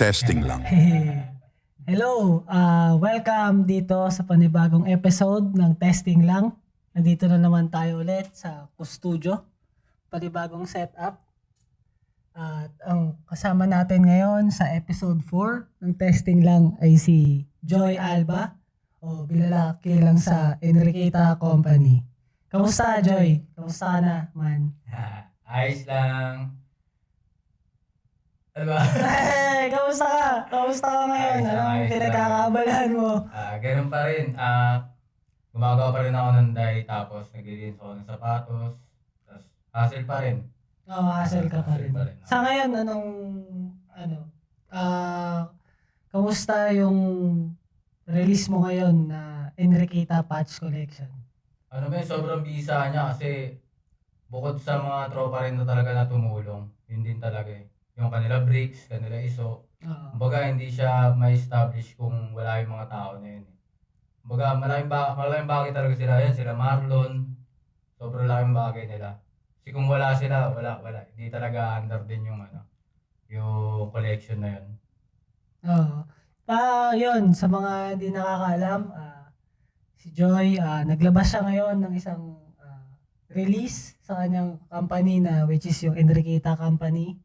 Testing lang. Hello, uh, welcome dito sa panibagong episode ng Testing Lang. Nandito na naman tayo ulit sa Studio, panibagong setup. At ang kasama natin ngayon sa episode 4 ng Testing Lang ay si Joy Alba o bilalaki lang sa Enriqueta Company. Kamusta Joy? Kamusta ka na man? Ayos lang. Ano ba? Hey, kamusta ka? Kamusta ka ngayon? Ayos Anong ayos lang. pinagkakabalan mo? Ah, ganun pa rin. Ah, gumagawa pa rin ako ng dye, tapos naglilinis ako ng sapatos. Tapos, hassle pa rin. Oo, oh, hassle ka pa rin. Hassle pa rin. Sa ngayon, anong, ano, ah, kamusta yung release mo ngayon na Enriqueta Patch Collection? Ano ba yun, sobrang bisa niya kasi bukod sa mga tropa rin na talaga na tumulong, yun din talaga eh. Yung kanila bricks, kanila iso. Oo. Kumbaga, hindi siya ma-establish kung wala yung mga tao na yun. Kumbaga, malaking, ba malaking bagay talaga sila yan. Sila Marlon, sobrang laking bagay nila. Kasi kung wala sila, wala, wala. Hindi talaga under din yung ano, yung collection na yun. Oo. Pa, yun, sa mga hindi nakakaalam, ah, si Joy, ah, naglabas siya ngayon ng isang ah, release sa kanyang company na which is yung Enriqueta Company.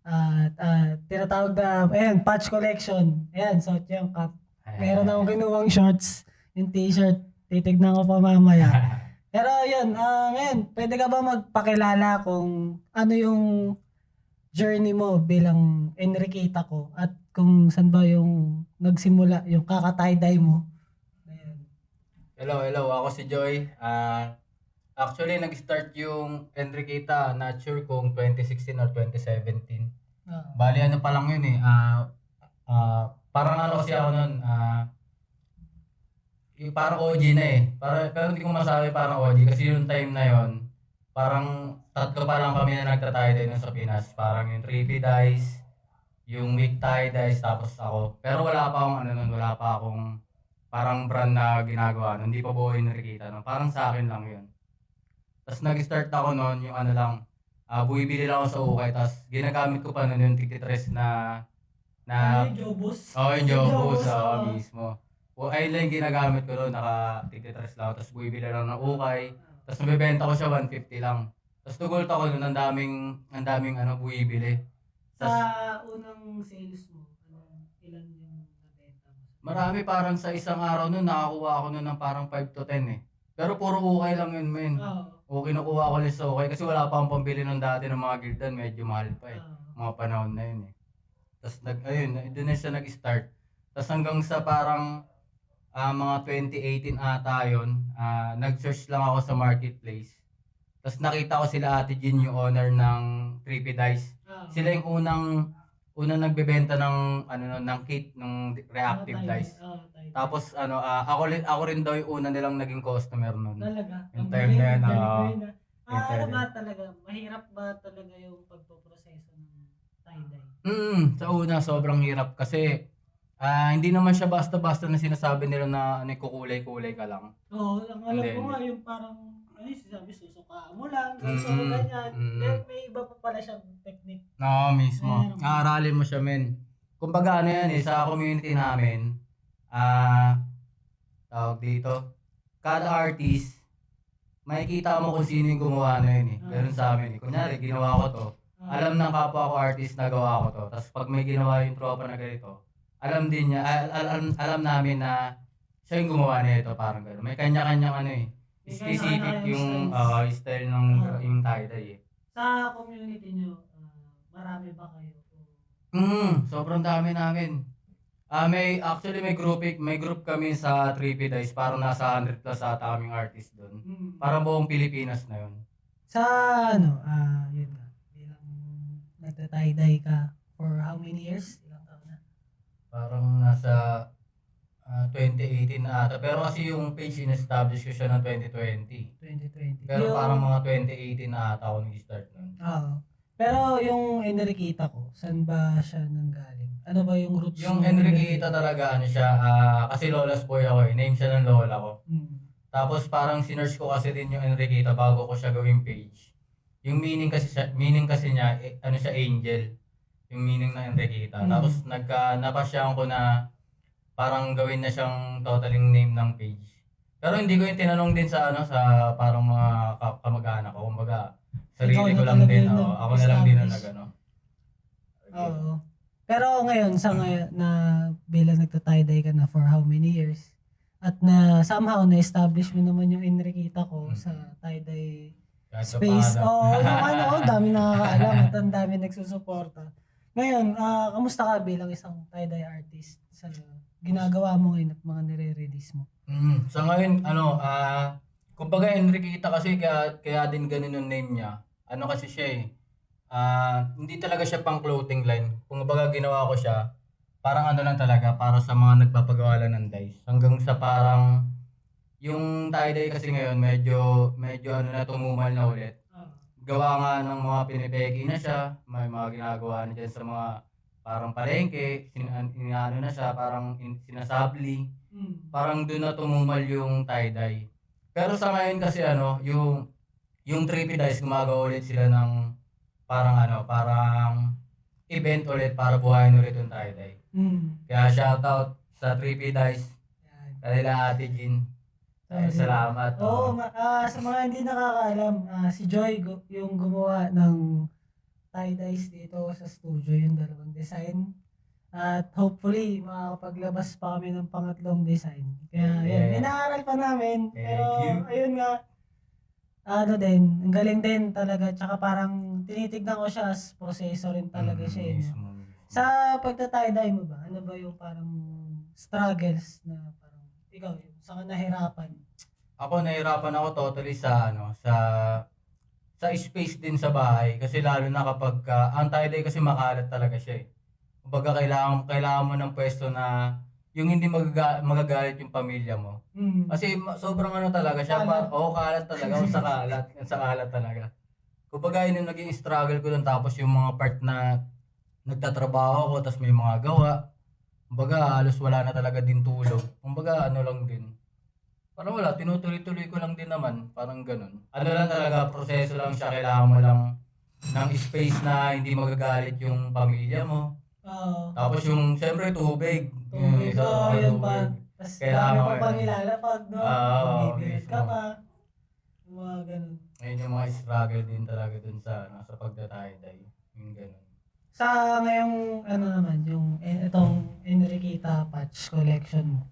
At ah, tinatawag na, ayan, patch collection. Ayan, so yung cup. Meron akong kinuwang shorts, yung t-shirt. Titignan ko pa mamaya. Pero yun, ah ngayon, pwede ka ba magpakilala kung ano yung journey mo bilang Enriqueta ko at kung saan ba yung nagsimula, yung kakatay-dye mo? Ayan. Hello, hello. Ako si Joy. Ah, actually, nag-start yung Enriqueta, not sure kung 2016 or 2017. Ah, Bali, ano pa lang yun eh. Ah, ah, parang ano kasi ako nun, ah, yung parang OG na eh. Para, pero hindi ko masabi parang OG kasi yung time na yon parang tatlo pa lang kami na nagtatay din sa Pinas. Parang yung 3P dice, yung week tie dice, tapos ako. Pero wala pa akong ano nun, wala pa akong parang brand na ginagawa nun. Hindi pa buo yung nakikita nun. Parang sa akin lang yun. Tapos nag-start ako nun, yung ano lang, ah buibili lang ako sa ukay, tapos ginagamit ko pa nun yung tigtitres na, na, Ano yung Jobus? oh, yung Jobus, Jobus, oo, oo. mismo. O, ayun lang yung ginagamit ko nun, naka tigtitres lang, tapos buibili lang ng ukay, tapos mabibenta ko siya 150 lang. Tapos tugult ako nun, ang daming, ang daming ano, buibili. Sa unang sales mo, ano, ilan yung nabenta mo? marami parang sa isang araw nun, nakakuha ako nun ng parang 5 to 10 eh. Pero puro ukay lang yun, men. Oo. O kinukuha ko ulit sa ukay kasi wala pa akong pambili nung dati ng mga gildan, medyo mahal pa eh. oo. mga panahon na yun eh. Tapos nag, ayun, doon na siya nag-start. Tapos hanggang sa parang ah, mga 2018 ata yun, ah, nag-search lang ako sa marketplace. Tapos nakita ko sila Ate Jean, yung owner ng 3P Dice. Sila yung unang unang nagbebenta ng ano no, ng kit ng reactive Oo, dice. tie-dye. Oo, tie-dye. Tapos ano ah, ako rin ako rin daw yung una nilang naging customer noon. Talaga. Yung Ang time na yan, galing, oo. Yung Ah, time ano ba talaga? Mahirap ba talaga yung pagpoproseso ng tie-dye? Mm, sa una sobrang hirap kasi ah hindi naman siya basta-basta na sinasabi nila na ano, kukulay-kulay ka lang. Oo, ang alam Hindi, ko nga yung parang, ano yung sinasabi, susuka mo lang, Mm, so ganyan. mm. Then may iba pa pala siyang technique. Oo, mismo. Meron. Aaralin mo siya, men. Kumbaga ano yan eh, sa community namin, ah, tawag dito, kada artist, makikita mo kung sino yung gumawa na yun eh. Ganun sa amin eh. Kunyari, ginawa ko to. Ah, Alam ng kapwa ko artist na gawa ko to. Tapos pag may ginawa yung tropa na ganito, alam din niya, al- al- alam, alam namin na siya yung gumawa na ito, parang gano'n. May kanya-kanyang ano eh. Specific yung uh, style ng Ah. yung tie-dye eh. Sa community nyo, ah, marami ba kayo? Mm, sobrang dami namin. Ah, may actually may group may group kami sa 3P Dice, parang nasa 100 plus ata kaming artist doon. Mm. Parang buong Pilipinas na 'yon. Sa ano, ah, yun nga, bilang nagta-tie-dye ka for how many years? Ilang taon na? Parang nasa ah, 2018 na ata. Pero kasi yung page in-establish ko siya ng 2020. 2020. Pero Yung- parang mga 2018 na ata ako nag-start nun. Oo. Pero yung Enriqueta ko, saan ba siya nanggaling? Ano ba yung roots? Yung ng Enriqueta talaga ano siya, ah, kasi Lola's Boy ako eh. Name siya ng lola ko. Mm. Tapos parang sinearch ko kasi din yung Enriqueta bago ko siya gawing page. Yung meaning kasi siya, meaning kasi niya, eh, ano siya angel. yung meaning ng Enriqueta. Mm. Tapos nagka napasyahan ko na parang gawin na siyang totaling name ng page. Pero hindi ko yung tinanong din sa ano sa parang mga ka- kamag-anak ko. Kumbaga, sarili Ikaw ko na lang din. oo. ako na lang din ang nag-establish. nag ano. Oo. Pero ngayon, sa ngayon, na bilang nagta-tie-dye ka na for how many years, at na somehow na-establish mo naman yung Enriqueta ko Mm. sa tie-dye space. Oo, yung ano, ang dami nakakaalam at ang dami nagsusuporta. Ngayon, ah kamusta ka bilang isang tie-dye artist sa ginagawa mo ngayon at mga nire-release mo? Mm, sa ngayon, ano, ah, kumbaga Enriqueta kasi kaya, kaya din ganun yung name niya. Ano kasi siya eh, ah, hindi talaga siya pang clothing line. Kung baga ginawa ko siya, parang ano lang talaga, para sa mga nagpapagawa lang ng dyes. Hanggang sa parang, yung tie-dye kasi ngayon, medyo, medyo ano na, tumumal na ulit. Gawa nga ng mga pinipeki na siya, may mga ginagawa na dyan sa mga parang palengke, sin, inaano na siya, parang in, sinasabli Mm. parang doon na tumumal yung tie-dye. Pero sa ngayon kasi ano, yung yung trippy dyes gumagawa ulit sila ng parang ano, parang event ulit para buhayin ulit yung tie-dye. Mm. Kaya shoutout sa trippy dyes, Yan. kanila Ate Jean. Ay, salamat. Oo, Oo. ma- ah, sa mga hindi nakakaalam, ah, si Joy gu- yung gumawa ng tie-dyes dito sa studio, yung dalawang design. At hopefully, makakapaglabas pa kami ng pangatlong design. Kaya Yeah. yun, inaaral pa namin. Thank Pero you. ayun nga, ano din, ang galing din talaga. Tsaka parang tinitignan ko siya as proseso rin talaga Mm, siya. eh, no? mismo, mismo. Sa pagta-tie-dye mo ba, ano ba yung parang struggles na parang ikaw, yung ka nahirapan? Ako nahirapan ako totally sa ano, sa sa space din sa bahay kasi lalo na kapag ka, ang tie-dye kasi makalat talaga siya eh. Kumbaga kailangan kailangan mo ng pwesto na yung hindi magaga, magagalit yung pamilya mo. Mm. Kasi sobrang ano talaga siya, Kalat. pa, oo kalat talaga, o sa kalat, sa kalat talaga. Kumbaga yun yung naging struggle ko dun tapos yung mga part na nagtatrabaho ko tapos may mga gawa. Kumbaga halos wala na talaga din tulog. Kumbaga ano lang din. Parang wala, tinutuloy-tuloy ko lang din naman. Parang ganun. Ano lang talaga, proseso lang siya. Kailangan mo lang ng space na hindi magagalit yung pamilya mo. Oo. Tapos yung, siyempre, tubig. Tubig. isa, Oo, yun pa. Tapos Kailangan dami mo pa yun. pang ilalapag, no? Oo, Bibigit ka mismo. pa. Mga ganun. Ayun yung mga struggle din talaga dun sa, ano, sa pagda-tie-dye. Yung ganun. Sa ngayong, ano naman, yung eh, itong Enriqueta patch collection mo,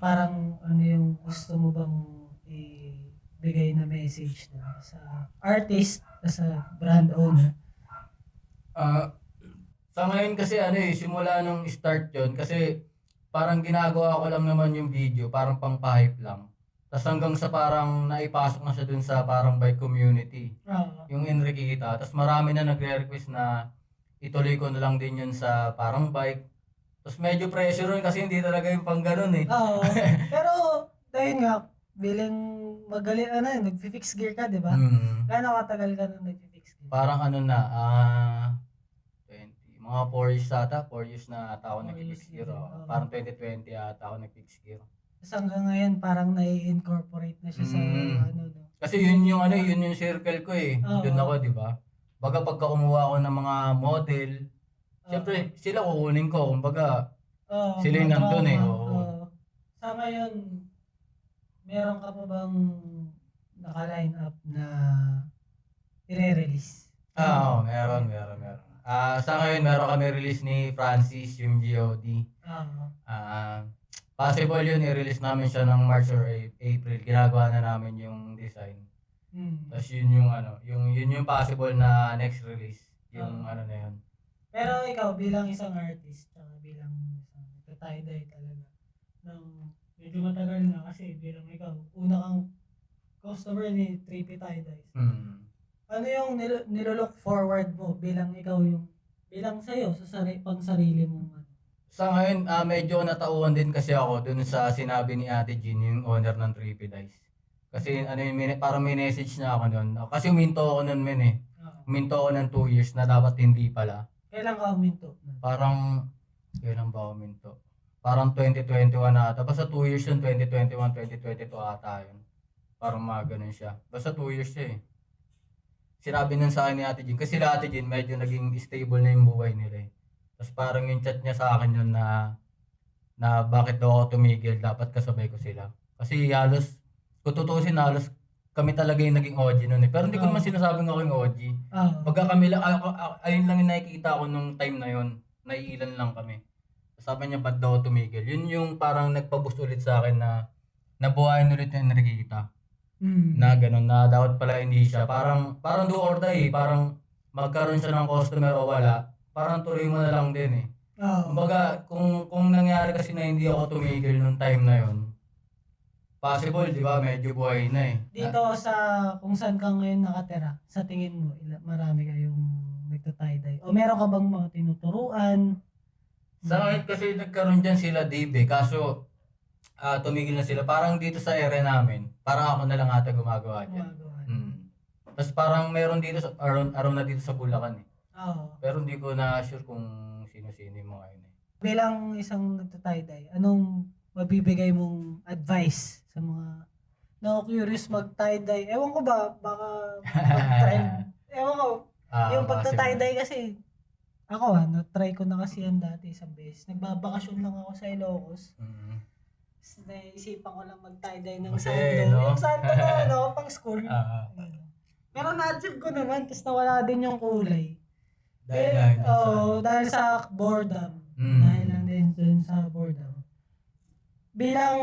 parang ano yung gusto mo bang ibigay na message na sa artist, sa brand owner? Ah, sa ngayon kasi ano eh, simula nung start yon kasi parang ginagawa ko lang naman yung video, parang pang-hype lang. Tapos hanggang sa parang naipasok na siya dun sa parang bike community, Oo. yung Enriqueta. Tapos marami na nagre-request na ituloy ko na lang din yun sa parang bike. Tapos medyo pressure rin kasi hindi talaga yung pang ganun eh. Oo. Pero, dahil nga, bilang magaling, ano, nag-fix gear ka, di ba? Hmm. Gaano katagal ka nang nag-fix gear? Parang ano na, ah 20, mga 4 years ata, 4 years na Four nag-fix gear. oh. Parang 2020 ata ako nag-fix gear. Tapos hanggang ngayon, parang nai-incorporate na siya sa, Mm. ano, no? Kasi yun yung ano, yun yung circle ko eh. Oo. Doon ako, di ba? Baga pagka kumuha ako ng mga model, syempre sila kukunin ko. Kumbaga, Oo, sila yung mga nandun eh, trauma, oo. oo. Sa ngayon, meron ka pa bang naka-line up na i-release? ah, oo, meron, meron, meron. Ah, sa ngayon meron kami release ni Francis, yung GOD. Oo. Ah, possible yun i-release namin siya ng March or A- April. Ginagawa na namin yung design. Mm. Tapos yun yung ano, yung yun yung possible na next release. Yung Ah. ano na yun. Pero ikaw bilang isang artist, tsaka bilang isang tie-dye talaga, ng medyo matagal na kasi bilang ikaw, una kang customer ni Trippy Tie-Dyes. Hmm. Ano yung nil- nilolook forward mo bilang ikaw yung, bilang sa'yo, sa sari, pang sarili mong ano? Sa ngayon, ah, medyo natauhan din kasi ako dun sa sinabi ni Ate Jean, yung owner ng Trippy Dice. Kasi ano yung, mini- parang may message na ako nun. Kasi uminto ako nun men eh. Oo. Uminto ako ng 2 years na dapat hindi pala. Kailan ka huminto? Parang, kailan ba uminto? Parang 2021 na ata. Basta 2 years yun, 2021, 2022 ata yun. Parang mga ganun siya. Basta 2 years siya eh. sinabi nun sa akin ni Ate Jean, kasi sila Ate Jean, medyo naging stable na yung buhay nila eh. Tapos parang yung chat niya sa akin yun na, na bakit daw ako tumigil, dapat kasabay ko sila. Kasi halos, kung tutusin halos, kami talaga yung naging OG nun eh. Pero hindi ko naman sinasabing ako yung OG. Ah, Pagka kami lang, ay- ay- ayun lang yung nakikita ko nung time na yun. Naiilan lang kami. Sabi niya, ba't daw ako tumigil? Yun yung parang nagpaboost ulit sa akin na nabuhayin ulit yung nakikita. mm. Na ganun, na dapat pala hindi siya. Parang, parang do or die eh. Parang magkaroon siya ng customer o wala. Parang tuloy mo na lang din eh. Ah, Kumbaga, kung, kung nangyari kasi na hindi ako tumigil nung time na yun, possible, di ba? Medyo buhay na eh. dito sa kung saan ka ngayon nakatira, sa tingin mo, ila, marami kayong nagtatay-dye. O meron ka bang mga tinuturuan? Sa ngayon kasi nagkaroon dyan sila Dave eh. Kaso ah, tumigil na sila. Parang dito sa area namin, parang ako na lang ata gumagawa dyan. Gumagawa. Hmm. Tapos parang meron dito, sa, around, around na dito sa Bulacan eh. Oo. Pero hindi ko na sure kung sino-sino yung mga yun eh. Bilang isang nagtatay-dye, anong mabibigay mong advice sa mga na curious mag-tie-dye? Ewan ko ba, baka mag-trend. Ewan ko, Ah, yung possible. pagta-tie-dye kasi, ako ha, na-try ko na kasi yan dati isang beses. Nagbabakasyon lang ako sa Ilocos. Mm. Tapos naisipan ko lang mag-tie-dye ng Kasi, sando. no? Yung sando na, no, pang school. Ah, Pero na-achieve ko naman, tapos nawala din yung kulay. dahil Eh, lang dun sa- oo, dahil sa boredom. Mm. Dahil lang din dun sa boredom. Bilang,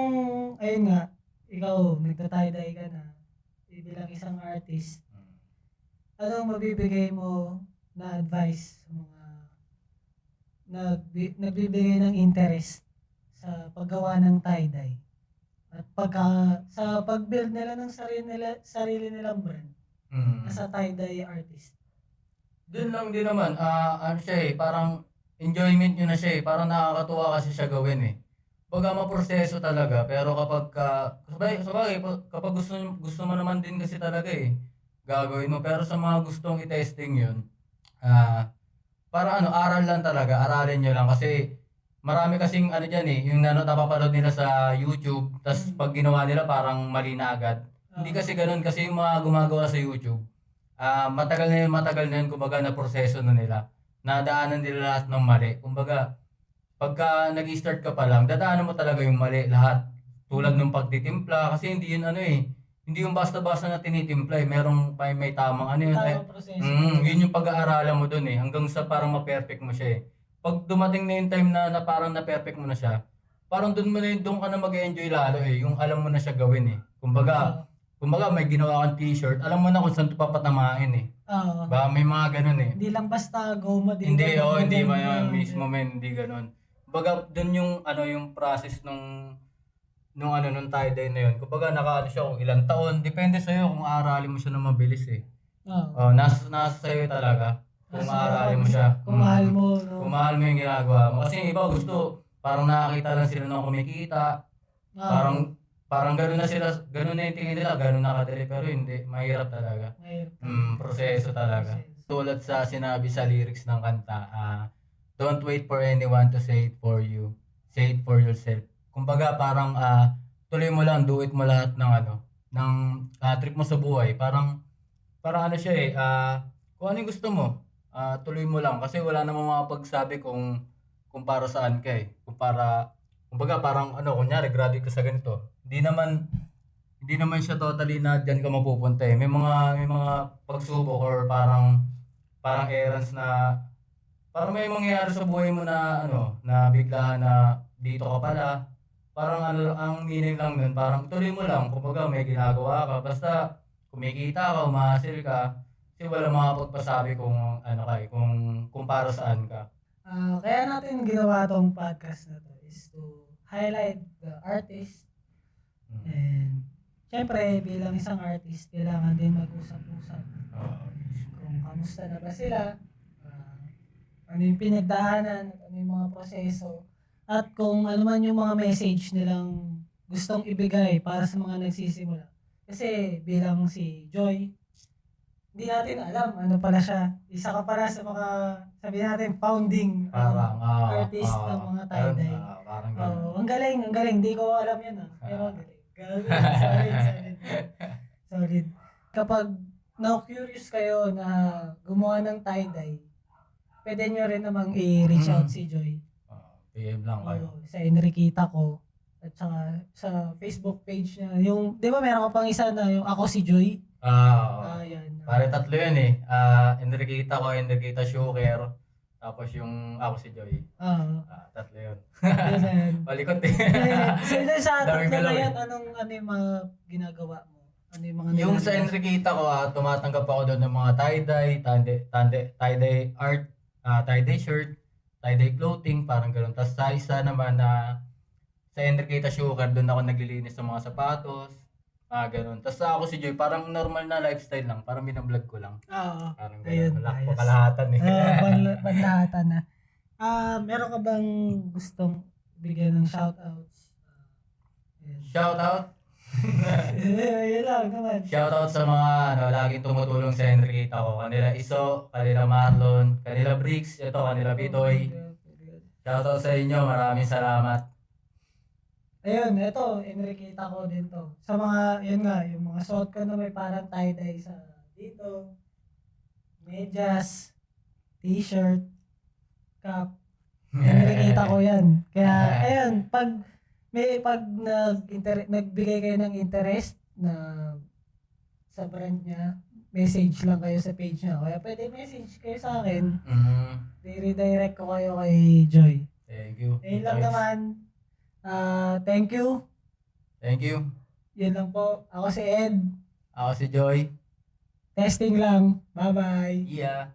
ayun nga, ikaw, nagtatay-dye ka na, bilang isang artist, Mm. anong mabibigay mo na advice sa mga nagbi- nagbibigay ng interest sa paggawa ng tie-dye? At pagka, sa pag-build nila ng sarili nila, sarili nilang brand, Mm. as a tie-dye artist. Doon lang din naman, ah ano siya eh, parang enjoyment nyo na siya eh, parang nakakatuwa kasi siya gawin eh. Baga maproseso talaga, pero kapag ka, sabay, sabay, pa- kapag gusto, gusto mo naman din kasi talaga eh, gagawin mo. Pero sa mga gustong i-testing yun, ah para ano, aral lang talaga, aralin nyo lang kasi marami kasing ano dyan eh, yung ano, napapanood nila sa YouTube, tas pag ginawa nila parang mali na agad. Hindi kasi ganun, kasi yung mga gumagawa sa YouTube, ah matagal na yun, matagal na yun, kumbaga na proseso na nila. Nadaanan nila lahat ng mali. Kumbaga, pagka nag-start ka pa lang, dadaanan mo talaga yung mali lahat. Tulad ng pagtitimpla, kasi hindi yun ano eh, hindi yung basta-basta na tinitimpla eh, merong may, may tamang ano yun. eh, Tamang proseso. Mm, yun yung pag-aaralan mo dun eh, hanggang sa parang ma-perfect mo siya eh. Pag dumating na yung time na, na parang na-perfect mo na siya, parang dun mo na yun, dun ka na mag-enjoy lalo eh, yung alam mo na siya gawin eh. Kumbaga, kumbaga may ginawa kang t-shirt, alam mo na kung saan ito papatamain eh. Oo. Ba, may mga ganun eh. Hindi lang basta goma din. Hindi, oh, hindi yun, mismo men, hindi ganun. Kumbaga, dun yung, ano, yung process nung, nung ano, nung tie-dye na yun. Kumbaga, nakaano siya kung ilang taon, depende sa'yo kung aaralin mo siya na mabilis eh. Oo. Oh, nasa, nasa sa'yo talaga. Kung maaralin mo siya. Kung Mm. mahal mo, no? Kung mahal mo yung ginagawa mo. Kasi yung iba gusto, parang nakakita lang sila ng kumikita. Oo. Parang, parang gano'n na sila, gano'n na yung tingin nila, gano'n nakadali. Pero hindi, mahirap talaga. Mahirap. Mm, proseso talaga. Proseso. Tulad sa sinabi sa lyrics ng kanta, ah, don't wait for anyone to say it for you. Say it for yourself. Kumbaga parang ah, tuloy mo lang, do it mo lahat ng ano, ng ah, trip mo sa buhay. Parang parang ano siya eh, ah, kung ano yung gusto mo, ah, tuloy mo lang kasi wala namang makapagsabi kung kung para saan ka eh. Kung para kumbaga parang ano, kunyari graduate ka sa ganito. Hindi naman hindi naman siya totally na diyan ka mapupunta eh. May mga may mga pagsubok or parang parang errands na parang may mangyayari sa buhay mo na ano, na bigla na dito ka pala. Parang ano, ang meaning lang nun, parang tuloy mo lang. Kumbaga may ginagawa ka. Basta kumikita ka, umahasil ka. Kasi wala makapagpasabi kung ano ka eh, kung, kung para saan ka. Ah, kaya natin ginawa tong podcast na to is to highlight the artist Mm. and syempre bilang isang artist kailangan din mag-usap-usap Oo. kung kamusta na ba sila ano yung pinagdaanan ano yung mga proseso at kung ano man yung mga message nilang gustong ibigay para sa mga nagsisimula kasi bilang si Joy hindi natin alam ano pala siya isa ka pala sa mga sabi natin founding Parang, ah, artist ah, ng mga tie-dye. ah, parang ganun. Oo, ang galing, ang galing. Di ko alam yan ah. Pero ang galing. Galing. Solid, solid. Solid. Kapag na curious kayo na gumawa ng tie-dye, pwede nyo rin namang i-reach out si Joy. Ah, PM lang kayo. Oo, sa Enriqueta ko. At saka sa Facebook page niya. Yung, di ba meron ka pang isa na yung ako si Joy? Ah, oo. Ah, yan. Pare tatlo yun eh. Ah, Enriqueta ko, Enriqueta Shuker. Tapos yung ako si Joy. Ah, Ah, tatlo yun. yun na yan. Balikot eh. Eh, sa Daming tatlo na galaw eh. yan, anong, ano yung mga ginagawa mo? Ano yung mga yung sa nilalabas? Enriqueta ko, ah, tumatanggap ako doon ng mga tie-dye, tie-dye, tie-dye, tie-dye art, ah, tie-dye shirt, tie-dye clothing, parang gano'n. Tapos sa isa naman na sa Enriqueta Sugar, doon ako naglilinis ng mga sapatos, ah, gano'n. Tapos sa ako si Joy, parang normal na lifestyle lang, parang binablog ko lang. Oo. Parang Ayun, Wala ayos. ko kalahatan eh. Ah, pan- panlahatan na. Ah, meron ka bang gustong bigyan ng shoutouts? Uh, Shout out Yun lang naman. Shoutout sa mga ano, laging tumutulong sa Enriqueta ko. Kanila Iso, kanila Marlon, kanila Bricks, ito, kanila Bitoy. Shoutout sa inyo, maraming salamat. Ayun, ito, Enriqueta ko din to. Sa mga, yun nga, yung mga suot ko na may parang tie-dye sa dito, medyas, t-shirt, cap, Enriqueta ko yan. Kaya, ayun, pag, may, pag nag nagbigay kayo ng interest na sa brand niya, message lang kayo sa page niya. Kaya pwede message kayo sa akin. Mhm. I-redirect ko kayo kay Joy. Thank you. Ayun lang naman. Ah, thank you. Thank you. Yan lang po. Ako si Ed. Ako si Joy. Testing lang. Bye-bye. Yeah.